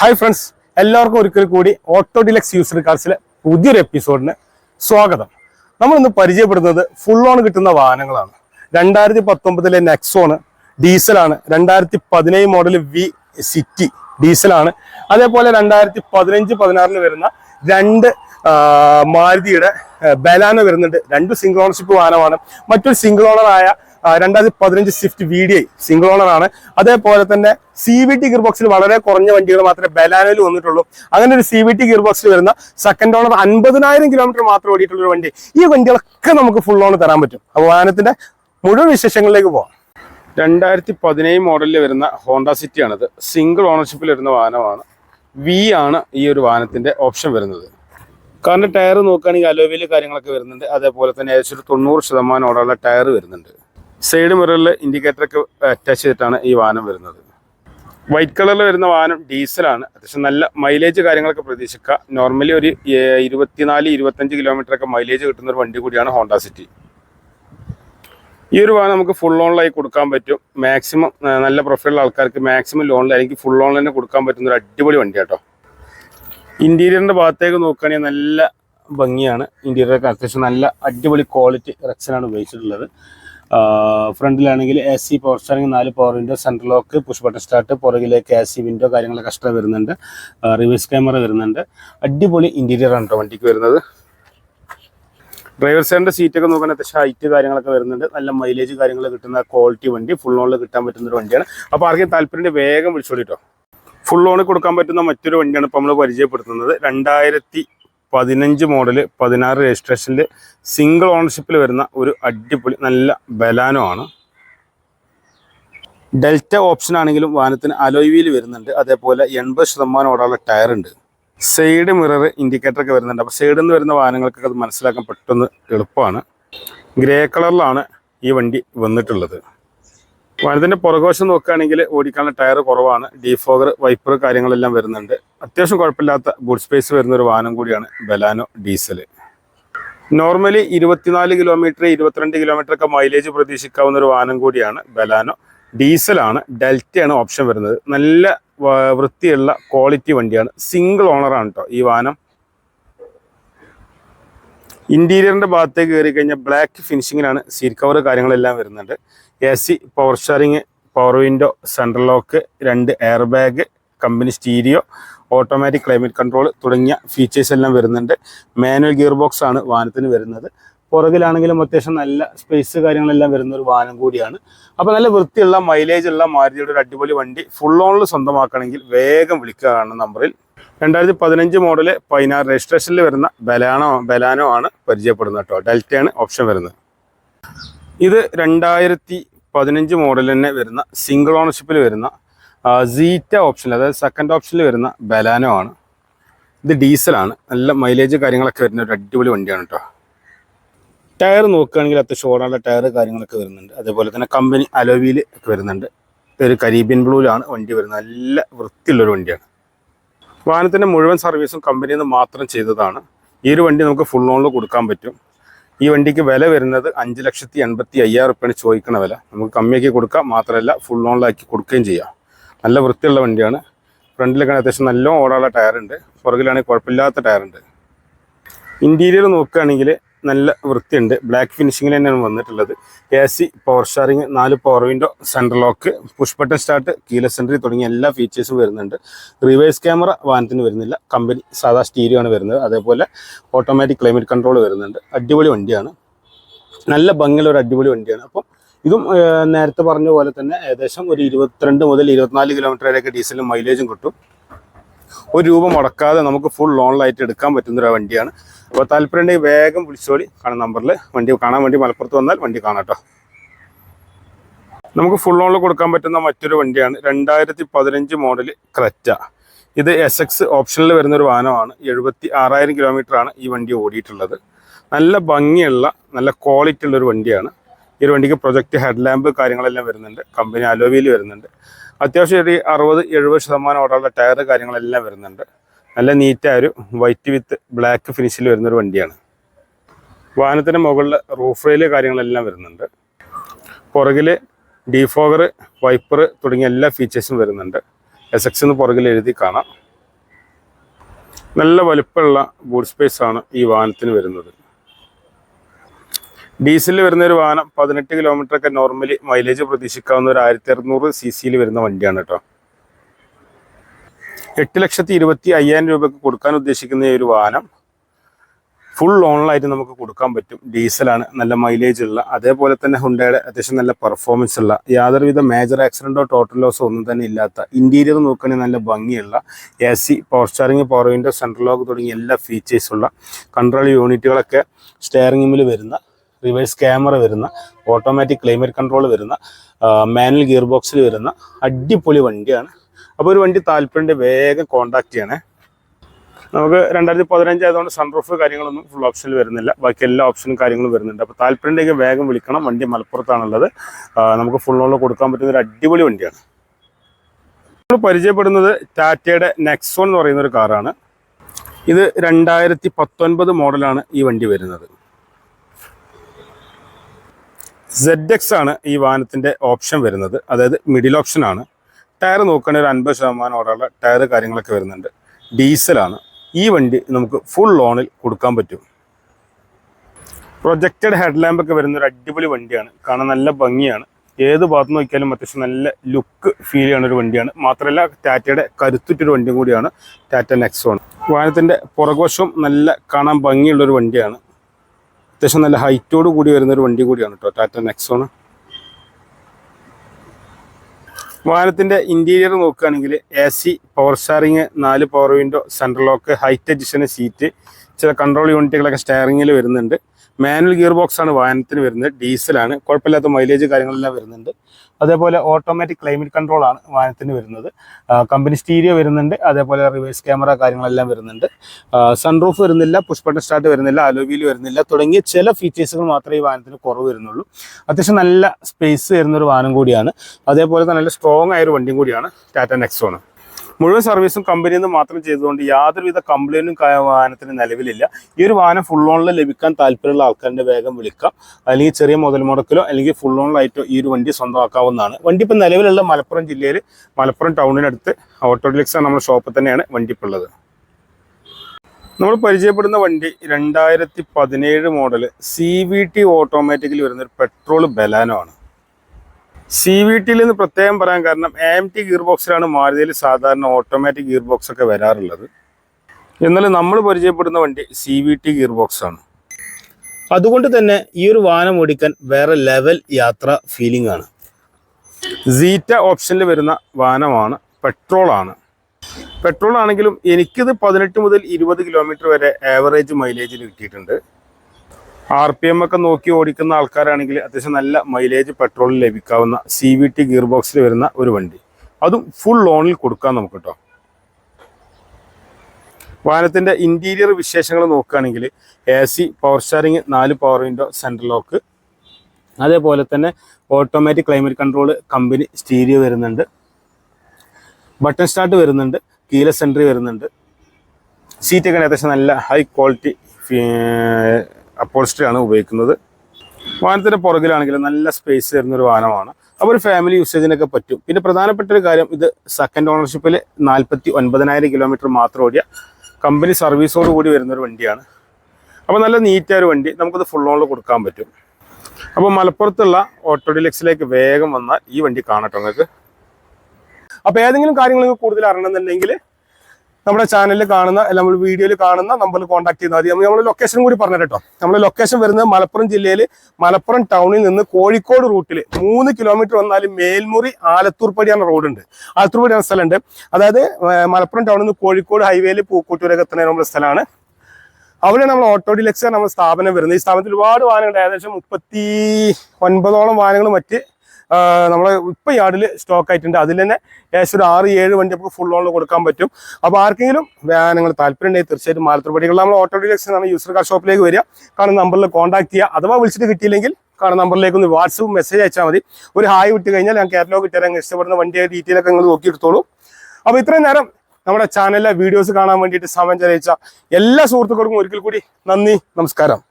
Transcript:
Hi friends എല്ലാവർക്കും ഒരിക്കൽ കൂടി ഓട്ടോ ഡിലക്സ് യൂസർ കാർസിലെ പുതിയൊരു എപ്പിസോഡിന് സ്വാഗതം. നമ്മൾ ഇന്ന് പരിചയപ്പെടുന്നത് ഫുൾ ഓൺ കിട്ടുന്ന വാഹനങ്ങളാണ്. രണ്ടായിരത്തി പത്തൊമ്പതിലെ നെക്സോണ് ഡീസലാണ് രണ്ടായിരത്തി പതിനേഴ് മോഡൽ വി സിറ്റി ഡീസലാണ് അതേപോലെ രണ്ടായിരത്തി പതിനഞ്ച് പതിനാറിന് വരുന്ന രണ്ട് മാരുതിയുടെ ബലാന വരുന്നുണ്ട്. രണ്ട് സിംഗിൾ ഓണർഷിപ്പ് വാഹനമാണ്. മറ്റൊരു സിംഗിൾ ഓണറായ രണ്ടായിരത്തി പതിനഞ്ച് Swift V D I single owner ആണ്. അതേപോലെ തന്നെ സി വി ടി ഗിയർ ബോക്സിൽ വളരെ കുറഞ്ഞ വണ്ടികൾ മാത്രമേ ബലാനയിൽ വന്നിട്ടുള്ളൂ. അങ്ങനെ ഒരു സി വി ടി ഗിയർ ബോക്സിൽ വരുന്ന സെക്കൻഡ് ഓണർ അൻപതിനായിരം കിലോമീറ്റർ മാത്രം ഓടിയിട്ടുള്ള ഒരു വണ്ടി. ഈ വണ്ടികളൊക്കെ നമുക്ക് ഫുൾ ഓൺ തരാൻ പറ്റും. അപ്പോൾ വാഹനത്തിന്റെ മുഴുവൻ വിശേഷങ്ങളിലേക്ക് പോകാം രണ്ടായിരത്തി പതിനേഴ് മോഡലിൽ വരുന്ന ഹോണ്ട സിറ്റി ആണിത് സിംഗിൾ ഓണർഷിപ്പിൽ വരുന്ന വാഹനമാണ്. വി ആണ് ഈ ഒരു വാഹനത്തിന്റെ ഓപ്ഷൻ വരുന്നത്. കാരണം ടയർ നോക്കുകയാണെങ്കിൽ അലോവിയിൽ കാര്യങ്ങളൊക്കെ വരുന്നുണ്ട്. അതേപോലെ തന്നെ ഏകദേശം ഒരു തൊണ്ണൂറ് ശതമാനം ഓടാനുള്ള ടയർ വരുന്നുണ്ട്. സൈഡ് മിററിൽ ഇൻഡിക്കേറ്ററൊക്കെ അറ്റാച്ച് ചെയ്തിട്ടാണ് ഈ വാഹനം വരുന്നത്. വൈറ്റ് കളറിൽ വരുന്ന വാഹനം ഡീസലാണ് അത്യാവശ്യം നല്ല മൈലേജ് കാര്യങ്ങളൊക്കെ പ്രതീക്ഷിക്കുക. നോർമലി ഒരു ഇരുപത്തിനാല് ഇരുപത്തഞ്ച് കിലോമീറ്റർ ഒക്കെ മൈലേജ് കിട്ടുന്ന ഒരു വണ്ടി കൂടിയാണ് ഹോണ്ട സിറ്റി ഈ ഒരു വാഹനം നമുക്ക് ഫുൾ ഓൺലായി കൊടുക്കാൻ പറ്റും. മാക്സിമം നല്ല പ്രൊഫൈലുള്ള ആൾക്കാർക്ക് മാക്സിമം ലോണിൽ അല്ലെങ്കിൽ ഫുൾ ഓൺ തന്നെ കൊടുക്കാൻ പറ്റുന്ന ഒരു അടിപൊളി വണ്ടി കേട്ടോ ഇന്റീരിയറിന്റെ ഭാഗത്തേക്ക് നോക്കുകയാണെങ്കിൽ നല്ല ഭംഗിയാണ്. ഇന്റീരിയറൊക്കെ അത്യാവശ്യം നല്ല അടിപൊളി ക്വാളിറ്റി റെക്സനാണ് ഉപയോഗിച്ചിട്ടുള്ളത്. ഫ്രണ്ടിലാണെങ്കിൽ എ സി പവർ സ്റ്റാറിംഗ് നാല് power window central lock push button start പുറകിലേക്ക് എ സി വിൻഡോ കാര്യങ്ങളൊക്കെ എക്സ്ട്രാ വരുന്നുണ്ട്. റിവേഴ്സ് ക്യാമറ വരുന്നുണ്ട്. അടിപൊളി ഇന്റീരിയർ ആണ് കേട്ടോ വണ്ടിക്ക് വരുന്നത്. ഡ്രൈവർ സൈഡിന്റെ സീറ്റൊക്കെ നോക്കാൻ അത്യാവശ്യം ഹൈറ്റ് കാര്യങ്ങളൊക്കെ വരുന്നുണ്ട്. നല്ല മൈലേജ് കാര്യങ്ങൾ കിട്ടുന്ന ക്വാളിറ്റി വണ്ടി. ഫുൾ ഓണിൽ കിട്ടാൻ പറ്റുന്ന ഒരു വണ്ടിയാണ്. അപ്പോൾ ആർക്കും താല്പര്യം വേഗം വിളിച്ചോളിട്ടോ. ഫുൾ ഓണിൽ കൊടുക്കാൻ പറ്റുന്ന മറ്റൊരു വണ്ടിയാണ് ഇപ്പോൾ നമ്മൾ പരിചയപ്പെടുത്തുന്നത്. രണ്ടായിരത്തി പതിനഞ്ച് മോഡൽ പതിനാറ് രജിസ്ട്രേഷനിൽ സിംഗിൾ ഓണർഷിപ്പിൽ വരുന്ന ഒരു അടിപൊളി നല്ല ബലാനോ ആണ്. ഡെൽറ്റ ഓപ്ഷൻ ആണെങ്കിലും വാഹനത്തിന് അലോയ് വീൽ വരുന്നുണ്ട്. അതേപോലെ എൺപത് ശതമാനം ഓടാനുള്ള ടയർ ഉണ്ട്. സൈഡ് മിറർ ഇൻഡിക്കേറ്റർ ഒക്കെ വരുന്നുണ്ട്. അപ്പോൾ സൈഡിൽ നിന്ന് വരുന്ന വാഹനങ്ങൾക്കൊക്കെ അത് മനസ്സിലാക്കാൻ പെട്ടെന്ന് എളുപ്പമാണ്. ഗ്രേ കളറിലാണ് ഈ വണ്ടി വന്നിട്ടുള്ളത്. വാഹനത്തിന്റെ പുറകോശം നോക്കുകയാണെങ്കിൽ ഓടിക്കാനുള്ള ടയർ കുറവാണ്. ഡിഫോഗർ വൈപ്പർ കാര്യങ്ങളെല്ലാം വരുന്നുണ്ട്. അത്യാവശ്യം കുഴപ്പമില്ലാത്ത ഗുഡ് സ്പേസ് വരുന്ന ഒരു വാഹനം കൂടിയാണ് ബലാനോ ഡീസൽ നോർമലി ഇരുപത്തിനാല് കിലോമീറ്റർ ഇരുപത്തിരണ്ട് കിലോമീറ്റർ ഒക്കെ മൈലേജ് പ്രതീക്ഷിക്കാവുന്ന ഒരു വാഹനം കൂടിയാണ് ബലാനോ ഡീസലാണ് ഡെൽറ്റയാണ് ഓപ്ഷൻ വരുന്നത്. നല്ല വൃത്തിയുള്ള ക്വാളിറ്റി വണ്ടിയാണ്. സിംഗിൾ ഓണറാണ് കേട്ടോ ഈ വാഹനം. ഇന്റീരിയറിന്റെ ഭാഗത്തേക്ക് കയറി കഴിഞ്ഞാൽ ബ്ലാക്ക് ഫിനിഷിങ്ങിലാണ് സീറ്റ് കവർ കാര്യങ്ങളെല്ലാം വരുന്നുണ്ട്. A C power steering power window central lock രണ്ട് airbag company stereo automatic climate control തുടങ്ങിയ ഫീച്ചേഴ്സ് എല്ലാം വരുന്നുണ്ട്. മാനുവൽ ഗിയർ ബോക്സ് ആണ് വാഹനത്തിന് വരുന്നത്. പുറകിലാണെങ്കിലും അത്യാവശ്യം നല്ല സ്പേസ് കാര്യങ്ങളെല്ലാം വരുന്ന ഒരു വാഹനം കൂടിയാണ്. അപ്പോൾ നല്ല വൃത്തിയുള്ള മൈലേജ് ഉള്ള മാരുതിയുടെ ഒരു അടിപൊളി വണ്ടി ഫുൾ ഓണിൽ സ്വന്തമാക്കണമെങ്കിൽ വേഗം വിളിക്കുകയാണ് നമ്പറിൽ രണ്ടായിരത്തി പതിനഞ്ച് മോഡൽ പതിനാറ് രജിസ്ട്രേഷനിൽ വരുന്ന ബലാനോ ബലാനോ ആണ് പരിചയപ്പെടുന്നത് കേട്ടോ. ഡെൽറ്റയാണ് ഓപ്ഷൻ വരുന്നത്. ഇത് രണ്ടായിരത്തി പതിനഞ്ച് മോഡൽ തന്നെ വരുന്ന സിംഗിൾ ഓണർഷിപ്പിൽ വരുന്ന സീറ്റ ഓപ്ഷൻ അതായത് സെക്കൻഡ് ഓപ്ഷനിൽ വരുന്ന ബലാനോ ആണ്. ഇത് ഡീസലാണ് നല്ല മൈലേജ് കാര്യങ്ങളൊക്കെ വരുന്ന ഒരു അടിപൊളി വണ്ടിയാണ് കേട്ടോ ടയർ നോക്കുകയാണെങ്കിൽ അത്യാവശ്യം ഓടാനുള്ള ടയർ കാര്യങ്ങളൊക്കെ വരുന്നുണ്ട്. അതേപോലെ തന്നെ കമ്പനി അലോവിയിൽ ഒക്കെ വരുന്നുണ്ട്. ഒരു കരീബിയൻ ബ്ലൂവിലാണ് വണ്ടി വരുന്നത്. നല്ല വൃത്തിയുള്ളൊരു വണ്ടിയാണ്. വാഹനത്തിന്റെ മുഴുവൻ സർവീസും കമ്പനിയിൽ നിന്ന് മാത്രം ചെയ്തതാണ്. ഈ ഒരു വണ്ടി നമുക്ക് ഫുൾ ഓണിൽ കൊടുക്കാൻ പറ്റും. ഈ വണ്ടിക്ക് വില വരുന്നത് അഞ്ച് ലക്ഷത്തി എൺപത്തി അയ്യായിരം റുപ്യാണ് ചോദിക്കണ വില. നമുക്ക് കമ്മിയാക്കി കൊടുക്കാം. മാത്രമല്ല ഫുൾ ഓണിലാക്കി കൊടുക്കുകയും ചെയ്യാം. നല്ല വൃത്തിയുള്ള വണ്ടിയാണ്. ഫ്രണ്ടിലൊക്കെ അത്യാവശ്യം നല്ല ഓടാനുള്ള ടയറുണ്ട്. പുറകിലാണെങ്കിൽ കുഴപ്പമില്ലാത്ത ടയറുണ്ട്. ഇന്റീരിയർ നോക്കുകയാണെങ്കിൽ നല്ല വൃത്തിയുണ്ട്. ബ്ലാക്ക് ഫിനിഷിങ്ങിൽ തന്നെയാണ് വന്നിട്ടുള്ളത്. എ സി പവർ സ്റ്റാറിങ് നാല് power window central lock push button start keyless entry തുടങ്ങിയ എല്ലാ ഫീച്ചേഴ്സും വരുന്നുണ്ട്. റിവേഴ്സ് ക്യാമറ വാഹനത്തിന് വരുന്നില്ല. കമ്പനി സാധാ സ്റ്റീരിയോ ആണ് വരുന്നത്. അതേപോലെ ഓട്ടോമാറ്റിക് ക്ലൈമറ്റ് കൺട്രോൾ വരുന്നുണ്ട്. അടിപൊളി വണ്ടിയാണ്. നല്ല ഭംഗിയുള്ള ഒരു അടിപൊളി വണ്ടിയാണ്. അപ്പം ഇതും നേരത്തെ പറഞ്ഞ പോലെ തന്നെ ഏകദേശം ഒരു ഇരുപത്തിരണ്ട് മുതൽ ഇരുപത്തിനാല് കിലോമീറ്റർ വരെയൊക്കെ ഡീസലും മൈലേജും കിട്ടും. ഒരു രൂപ മുടക്കാതെ നമുക്ക് ഫുൾ ലോണിലായിട്ട് എടുക്കാൻ പറ്റുന്ന ഒരു വണ്ടിയാണ്. അപ്പോൾ താല്പര്യമുണ്ടെങ്കിൽ വേഗം വിളിച്ചോളി. കാണുന്ന നമ്പറിൽ വണ്ടി കാണാൻ വേണ്ടി മലപ്പുറത്ത് വന്നാൽ വണ്ടി കാണാട്ടോ നമുക്ക് ഫുൾ ലോണിൽ കൊടുക്കാൻ പറ്റുന്ന മറ്റൊരു വണ്ടിയാണ്. രണ്ടായിരത്തി പതിനഞ്ച് മോഡൽ ക്രറ്റ. ഇത് എസ് എക്സ് ഓപ്ഷനിൽ വരുന്ന ഒരു വാഹനമാണ്. എഴുപത്തി ആറായിരം കിലോമീറ്റർ ആണ് ഈ വണ്ടി ഓടിയിട്ടുള്ളത്. നല്ല ഭംഗിയുള്ള നല്ല ക്വാളിറ്റി ഉള്ളൊരു വണ്ടിയാണ്. ഈ വണ്ടിക്ക് പ്രൊജക്റ്റ് ഹെഡ് ലാമ്പ് കാര്യങ്ങളെല്ലാം വരുന്നുണ്ട്. കമ്പനി അലോവിയിൽ വരുന്നുണ്ട്. അത്യാവശ്യം ഒരു അറുപത് എഴുപത് ശതമാനം ഓടാനുള്ള ടയർ കാര്യങ്ങളെല്ലാം വരുന്നുണ്ട്. നല്ല നീറ്റായ ഒരു വൈറ്റ് വിത്ത് ബ്ലാക്ക് ഫിനിഷിൽ വരുന്നൊരു വണ്ടിയാണ്. വാഹനത്തിന്റെ മുകളിൽ റൂഫ് റെയിൽ കാര്യങ്ങളെല്ലാം വരുന്നുണ്ട്. പുറകിൽ ഡീഫോഗർ വൈപ്പർ തുടങ്ങിയ എല്ലാ ഫീച്ചേഴ്സും വരുന്നുണ്ട്. എസ് എക്സ് എന്ന് പുറകിൽ എഴുതി കാണാം. നല്ല വലുപ്പമുള്ള ബൂട്ട് സ്പേസ് ആണ് ഈ വാഹനത്തിന് വരുന്നത്. ഡീസലിൽ വരുന്ന ഒരു വാഹനം പതിനെട്ട് കിലോമീറ്റർ ഒക്കെ നോർമലി മൈലേജ് പ്രതീക്ഷിക്കാവുന്ന ഒരു ആയിരത്തി അറുന്നൂറ് സി സിയിൽ വരുന്ന വണ്ടിയാണ് കേട്ടോ എട്ട് ലക്ഷത്തി ഇരുപത്തി അയ്യായിരം രൂപയ്ക്ക് കൊടുക്കാൻ ഉദ്ദേശിക്കുന്ന ഈ ഒരു വാഹനം ഫുൾ ഓൺലൈനായിട്ട് നമുക്ക് കൊടുക്കാൻ പറ്റും. ഡീസലാണ് നല്ല മൈലേജ് ഉള്ള അതേപോലെ തന്നെ ഹുണ്ടയുടെ അത്യാവശ്യം നല്ല പെർഫോമൻസ് ഉള്ള യാതൊരുവിധ മേജർ ആക്സിഡന്റോ ടോട്ടൽ ലോസോ ഒന്നും തന്നെ ഇല്ലാത്ത ഇന്റീരിയർ നോക്കുകയാണെങ്കിൽ നല്ല ഭംഗിയുള്ള A C power steering power window central lock തുടങ്ങിയ എല്ലാ ഫീച്ചേഴ്സുള്ള കൺട്രോൾ യൂണിറ്റുകളൊക്കെ സ്റ്റിയറിംഗിൽ വരുന്ന റിവേഴ്സ് ക്യാമറ വരുന്ന ഓട്ടോമാറ്റിക് ക്ലൈമറ്റ് കൺട്രോൾ വരുന്ന മാനുവൽ ഗിയർ ബോക്സിൽ വരുന്ന അടിപൊളി വണ്ടിയാണ്. അപ്പോൾ ഒരു വണ്ടി താല്പര്യം വേഗം കോൺടാക്ട് ചെയ്യണേ. നമുക്ക് രണ്ടായിരത്തി പതിനഞ്ച് ആയതുകൊണ്ട് സൺറൂഫ് കാര്യങ്ങളൊന്നും ഫുൾ ഓപ്ഷനിൽ വരുന്നില്ല. ബാക്കി എല്ലാ ഓപ്ഷനും കാര്യങ്ങളും വരുന്നുണ്ട്. അപ്പോൾ താല്പര്യമുണ്ടെങ്കിൽ വേഗം വിളിക്കണം. വണ്ടി മലപ്പുറത്താണുള്ളത്. നമുക്ക് ഫുൾ ഓണിൽ കൊടുക്കാൻ പറ്റുന്ന ഒരു അടിപൊളി വണ്ടിയാണ്. നമ്മൾ പരിചയപ്പെടുന്നത് ടാറ്റയുടെ നെക്സോൺ എന്ന് പറയുന്ന ഒരു കാറാണ് ഇത് രണ്ടായിരത്തി പത്തൊൻപത് മോഡലാണ് ഈ വണ്ടി വരുന്നത്. സെഡ് എക്സ് ആണ് ഈ വാഹനത്തിന്റെ ഓപ്ഷൻ വരുന്നത്. അതായത് മിഡിൽ ഓപ്ഷൻ ആണ്. ടയർ നോക്കുകയാണെങ്കിൽ ഒരു അൻപത് ശതമാനം ഓടാനുള്ള ടയർ കാര്യങ്ങളൊക്കെ വരുന്നുണ്ട്. ഡീസലാണ് ഈ വണ്ടി നമുക്ക് ഫുൾ ലോണിൽ കൊടുക്കാൻ പറ്റും. പ്രൊജക്റ്റഡ് ഹെഡ് വരുന്ന ഒരു അടിപൊളി വണ്ടിയാണ്. കാണാൻ നല്ല ഭംഗിയാണ്. ഏത് ഭാഗത്ത് നോക്കിയാലും അത്യാവശ്യം നല്ല ലുക്ക് ഫീൽ ചെയ്യുന്ന ഒരു വണ്ടിയാണ്. മാത്രമല്ല ടാറ്റയുടെ കരുത്തുറ്റൊരു വണ്ടിയും കൂടിയാണ് ടാറ്റ നെക്സോൺ വാഹനത്തിന്റെ പുറകുവശവും നല്ല കാണാൻ ഭംഗിയുള്ളൊരു വണ്ടിയാണ്. അത്യാവശ്യം നല്ല ഹൈറ്റോട് കൂടി വരുന്ന ഒരു വണ്ടി കൂടിയാണ് കേട്ടോ ടാറ്റ നെക്സോൺ വാഹനത്തിന്റെ ഇന്റീരിയർ നോക്കുകയാണെങ്കിൽ എ സി പവർ സ്റ്റാറിങ് നാല് power window central lock height അഡിഷന് seat ചില കൺട്രോൾ യൂണിറ്റുകളൊക്കെ സ്റ്റയറിങ്ങിൽ വരുന്നുണ്ട്. മാനുവൽ ഗിയർ ബോക്സ് ആണ് വാഹനത്തിന് വരുന്നത്. ഡീസലാണ് കുഴപ്പമില്ലാത്ത മൈലേജ് കാര്യങ്ങളെല്ലാം വരുന്നുണ്ട്. അതേപോലെ ഓട്ടോമാറ്റിക് ക്ലൈമറ്റ് കൺട്രോൾ ആണ് വാഹനത്തിന് വരുന്നത്. കമ്പനി സ്റ്റീരിയോ വരുന്നുണ്ട്. അതേപോലെ റിവേഴ്സ് ക്യാമറ കാര്യങ്ങളെല്ലാം വരുന്നുണ്ട്. സൺറൂഫ് വരുന്നില്ല പുഷ്പട്ടൻ സ്റ്റാർട്ട് വരുന്നില്ല അലോവിയിൽ വരുന്നില്ല. തുടങ്ങിയ ചില ഫീച്ചേഴ്സുകൾ മാത്രമേ ഈ വാഹനത്തിന് കുറവ് വരുന്നുള്ളൂ. അത്യാവശ്യം നല്ല സ്പേസ് വരുന്ന ഒരു വാഹനം കൂടിയാണ്. അതേപോലെ തന്നെ നല്ല സ്ട്രോങ് ആയ ഒരു വണ്ടിയും കൂടിയാണ് ടാറ്റ നെക്സോൺ മുഴുവൻ സർവീസും കമ്പനിയിൽ നിന്ന് മാത്രം ചെയ്തുകൊണ്ട് യാതൊരുവിധ കംപ്ലൈന്റും വാഹനത്തിന് നിലവിലില്ല. ഈ ഒരു വാഹനം ഫുൾ ഓണിൽ ലഭിക്കാൻ താല്പര്യമുള്ള ആൾക്കാരുടെ വേഗം വിളിക്കാം. അല്ലെങ്കിൽ ചെറിയ മുതൽ മുടക്കിലോ അല്ലെങ്കിൽ ഫുൾ ഓണിലായിട്ടോ ഈ ഒരു വണ്ടി സ്വന്തമാക്കാവുന്നതാണ്. വണ്ടി ഇപ്പം നിലവിലുള്ള മലപ്പുറം ജില്ലയിൽ മലപ്പുറം ടൗണിനടുത്ത് ഓട്ടോഡിലിക്സ് നമ്മുടെ ഷോപ്പ് തന്നെയാണ് വണ്ടി ഉള്ളത് നമ്മൾ പരിചയപ്പെടുന്ന വണ്ടി രണ്ടായിരത്തി പതിനേഴ് model C V T automatically വരുന്ന പെട്രോൾ ബലാനോ ആണ്. സി വി ടിയിൽ നിന്ന് പ്രത്യേകം പറയാൻ കാരണം എ എം ടി ഗിയർ ബോക്സിലാണ് മാരുതിയിൽ സാധാരണ ഓട്ടോമാറ്റിക് ഗിയർ ബോക്സ് ഒക്കെ വരാറുള്ളത്. എന്നാൽ നമ്മൾ പരിചയപ്പെടുന്ന വണ്ടി C V T gear box ആണ് അതുകൊണ്ട് തന്നെ ഈ ഒരു വാഹനം ഓടിക്കാൻ വേറെ ലെവൽ യാത്ര ഫീലിംഗ് ആണ്. സീറ്റ ഓപ്ഷനിൽ വരുന്ന വാഹനമാണ് പെട്രോൾ ആണ്. പെട്രോൾ ആണെങ്കിലും എനിക്കിത് പതിനെട്ട് മുതൽ ഇരുപത് കിലോമീറ്റർ വരെ ആവറേജ് മൈലേജിൽ കിട്ടിയിട്ടുണ്ട്. ആർ പി എം ഒക്കെ നോക്കി ഓടിക്കുന്ന ആൾക്കാരാണെങ്കിൽ അത്യാവശ്യം നല്ല മൈലേജ് പെട്രോളിൽ ലഭിക്കാവുന്ന സി വി ടി ഗിയർ ബോക്സിൽ വരുന്ന ഒരു വണ്ടി. അതും ഫുൾ ലോണിൽ കൊടുക്കാം നമുക്ക് കേട്ടോ വാഹനത്തിന്റെ ഇന്റീരിയർ വിശേഷങ്ങൾ നോക്കുകയാണെങ്കിൽ എ സി പവർ സ്റ്റാറിങ് നാല് പവർ വിൻഡോ സെൻട്രൽ ലോക്ക് അതേപോലെ തന്നെ automatic climate control company stereo വരുന്നുണ്ട്. ബട്ടൺ സ്റ്റാർട്ട് വരുന്നുണ്ട്. കീല സെൻട്രി വരുന്നുണ്ട്. സീറ്റൊക്കെ അത്യാവശ്യം നല്ല ഹൈ ക്വാളിറ്റി അപ്പോൾസ്റ്ററി ആണ് ഉപയോഗിക്കുന്നത്. വാഹനത്തിന്റെ പുറകിലാണെങ്കിൽ നല്ല സ്പേസ് തരുന്ന ഒരു വാഹനമാണ്. അപ്പോൾ ഒരു ഫാമിലി യൂസേജിനൊക്കെ പറ്റും. പിന്നെ പ്രധാനപ്പെട്ട ഒരു കാര്യം ഇത് സെക്കൻഡ് ഓണർഷിപ്പിൽ നാൽപ്പത്തി ഒൻപതിനായിരം കിലോമീറ്റർ മാത്രം ഓടിയ കമ്പനി സർവീസോട് കൂടി വരുന്ന ഒരു വണ്ടിയാണ്. അപ്പോൾ നല്ല നീറ്റായ ഒരു വണ്ടി. നമുക്കത് ഫുൾ ഓണിൽ കൊടുക്കാൻ പറ്റും. അപ്പോൾ മലപ്പുറത്തുള്ള ഓട്ടോ ഡിലക്സിലേക്ക് വേഗം വന്നാൽ ഈ വണ്ടി കാണട്ടോ നിങ്ങൾക്ക്. അപ്പോൾ ഏതെങ്കിലും കാര്യങ്ങൾ കൂടുതൽ അറിയണമെന്നുണ്ടെങ്കിൽ നമ്മുടെ ചാനലിൽ കാണുന്ന നമ്മൾ വീഡിയോയിൽ കാണുന്ന നമ്പറിൽ കോൺടാക്ട് ചെയ്താൽ മതി. നമ്മൾ ലൊക്കേഷൻ കൂടി പറഞ്ഞു കേട്ടോ. നമ്മൾ ലൊക്കേഷൻ വരുന്നത് മലപ്പുറം ജില്ലയിൽ മലപ്പുറം ടൗണിൽ നിന്ന് കോഴിക്കോട് റൂട്ടിൽ മൂന്ന് കിലോമീറ്റർ വന്നാൽ മേൽമുറി ആലത്തൂർപ്പടി എന്ന റോഡുണ്ട് ആലത്തൂർപ്പടി എന്ന സ്ഥലമുണ്ട്. അതായത് മലപ്പുറം ടൗണിൽ നിന്ന് കോഴിക്കോട് ഹൈവേയിൽ പൂക്കോട്ടൂരൊക്കെ എത്തുന്ന നമ്മുടെ സ്ഥലമാണ്. അവിടെ നമ്മൾ ഓട്ടോ ഡിലക്സ് നമ്മുടെ സ്ഥാപനം വരുന്നത് ഈ സ്ഥാപനത്തിൽ ഒരുപാട് വാഹനങ്ങൾ ഏകദേശം മുപ്പത്തി ഒൻപതോളം വാഹനങ്ങൾ മറ്റ് നമ്മൾ ഇപ്പം യാർഡിൽ സ്റ്റോക്ക് ആയിട്ടുണ്ട്. അതിൽ തന്നെ ഏകദേശം ഒരു ആറ് ഏഴ് വണ്ടി നമുക്ക് ഫുൾ ഓൺ കൊടുക്കാൻ പറ്റും. അപ്പോൾ ആർക്കെങ്കിലും നിങ്ങൾ താല്പര്യം ഉണ്ടെങ്കിൽ തീർച്ചയായിട്ടും മാലത്തൂർപടികൾ നമ്മൾ ഓട്ടോ ഡിലക്ഷൻ ആണ് യൂസർ കാർ ഷോപ്പിലേക്ക് വരിക. കാരണം നമ്പറിൽ കോൺടാക്ട് ചെയ്യുക അഥവാ വിളിച്ചിട്ട് കിട്ടിയില്ലെങ്കിൽ കാണുന്ന നമ്പറിലേക്ക് ഒന്ന് വാട്സപ്പ് മെസ്സേജ് അയച്ചാൽ മതി. ഒരു ഹായ് വിട്ട് കഴിഞ്ഞാൽ ഞാൻ കാറ്റലോഗ് അങ്ങ് ഇഷ്ടപ്പെടുന്ന വണ്ടിയുടെ ഡീറ്റെയിൽ ഒക്കെ നിങ്ങൾ നോക്കിയെടുത്തോളൂ അപ്പോൾ ഇത്രയും നേരം നമ്മുടെ ചാനലിലെ വീഡിയോസ് കാണാൻ വേണ്ടിയിട്ട് സമയം ചെലവഴിച്ച എല്ലാ സുഹൃത്തുക്കൾക്കും ഒരിക്കൽ കൂടി നന്ദി നമസ്കാരം.